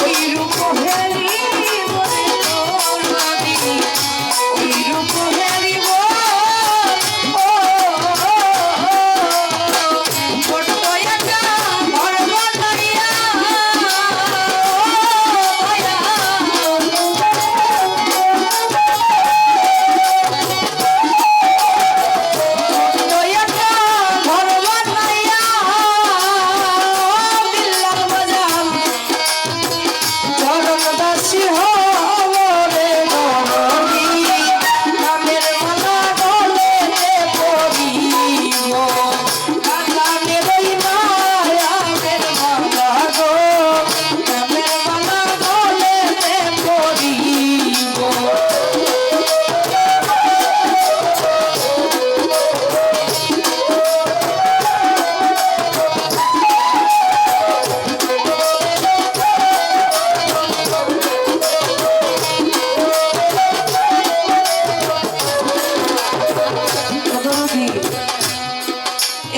ওই রূপ হেরি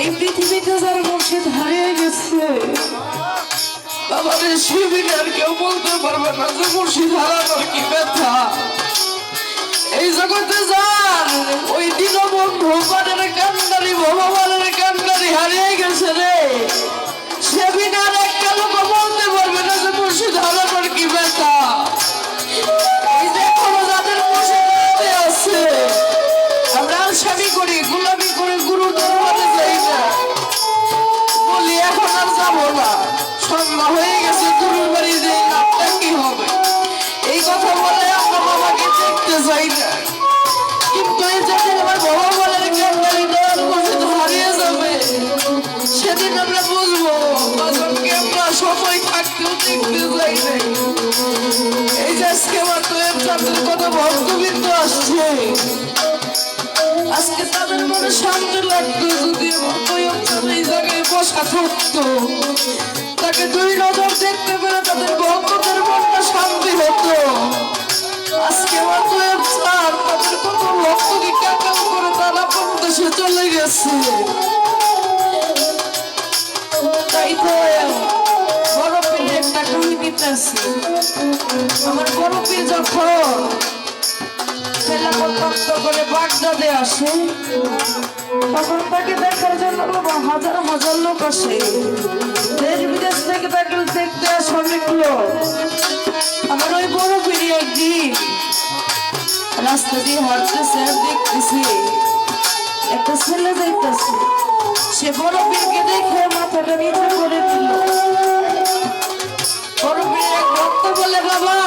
এই পৃথিবীতে যার মুর্শিদ হারিয়ে গেছে, আমাদের শিবিরে আর কেউ বলতে পারবে না যে মুর্শিদ হারানোর কি ব্যথা। এই জগতে যান ওই দীনবন্ধু পানের কান্ডারি ভগবানের কান্ডারি হারিয়ে গেছে রে। সেদিন আর একটা লোক বলতে পারবে না যে মুর্শিদ হারানোর কি ব্যথা। বুঝব? বাজনকে আমরা সময় থাকতেও দেখতে যাই না এই যে আজকে আমার তো চাঁদের কত ভক্তবৃন্দ আসছে। আজকে তাদের মনে শান্তি লাগতো, যদি আমার চাঁদ এই জায়গায় বসা থাকতো। তাকে দুই নজর দেখতে পেলে তাদের ভক্তদের মনটা শান্তি হতো। আজকে আমার তৈয়ব চাঁদ, তাদের কত ভক্তকে কাকাল করে তারা কোন দেশে চলে গেছে। আমার বড় পীর যখন খেলাফত প্রাপ্ত করে বাগদাদে আসে। তখন তাকে দেখার জন্য হাজার হাজার লোক আসে। দেশ বিদেশ থেকে তাকে দেখতে আসে আমার ওই বড় পিড়ি একদিন রাস্তা দিয়ে হাঁটতেছে দেখতেছি, একটা ছেলে যাইতেছে সে বড় পীরকে দেখে মাথাটা নিচে করে দিল। পীর এক বলে বাবা।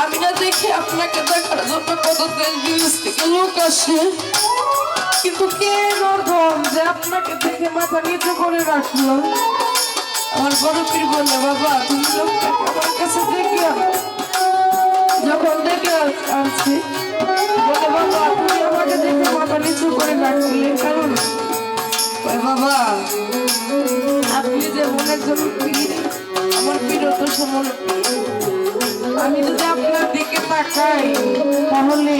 আমি না দেখি আপনাকে দেখার জন্য কত দেশ থেকে লোক আসে। কিন্তু কে নর্ধন যে আপনাকে দেখে মাথা নিচু করে রাখল? আমার বড় পীর বললে, বাবা, তুমি লোকটাকে আমার কাছে দেখে যখন দেখে আনছি, বলে, বাবা, তুমি আমাকে দেখে মাথা নিচু করে রাখলে কারণ বাবা, আপনি যে মনের জন্য আমার পীর তো সমল আমি যদি আপনার দিকে তাকাই, তাহলে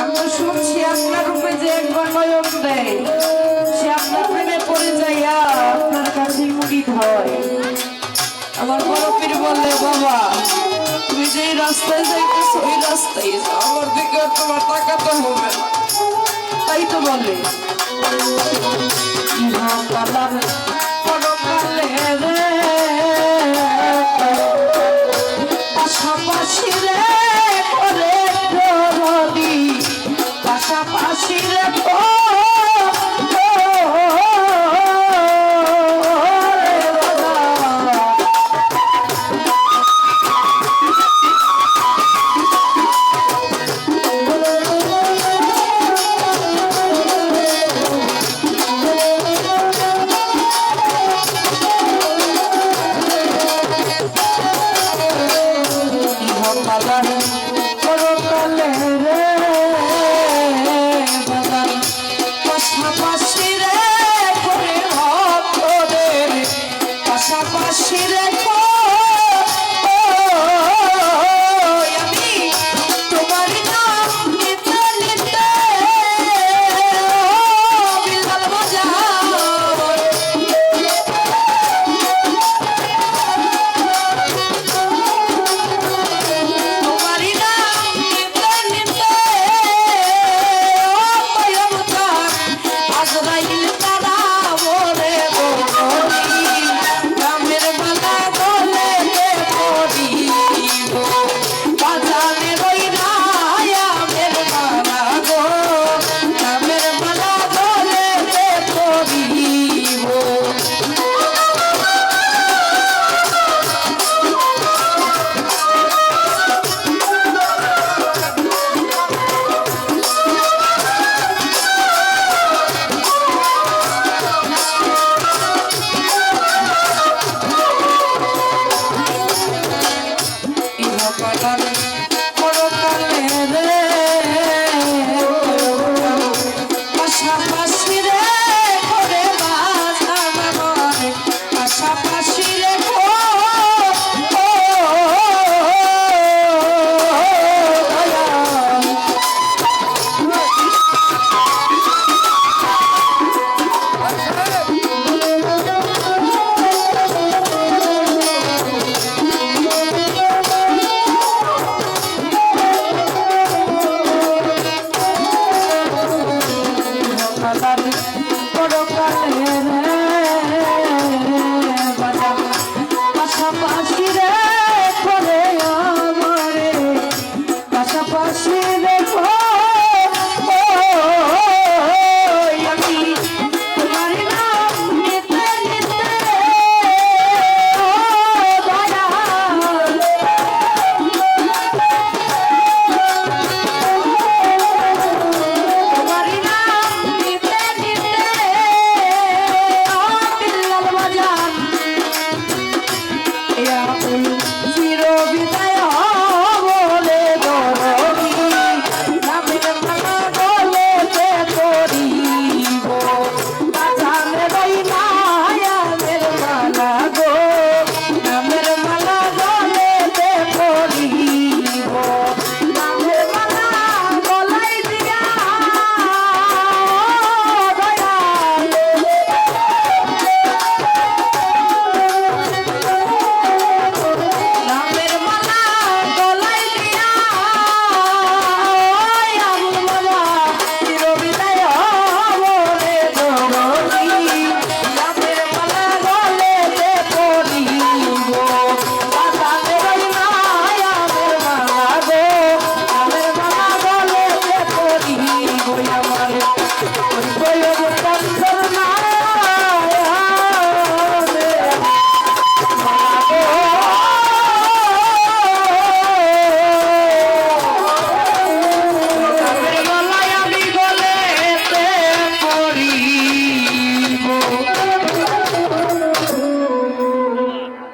আমি তো শুনছি আপনার রূপে যে একবার নয়ন দেয়। সে আপনার প্রেমে পড়ে যাইয়া আপনার কাছে মুড়ি হয়। আমার বড় পীর বললে, বাবা, তুমি যে রাস্তায় যাইতেছো ওই রাস্তায় আমার দিকে তোমার তাকাতে হবে না। তাই তো বলে।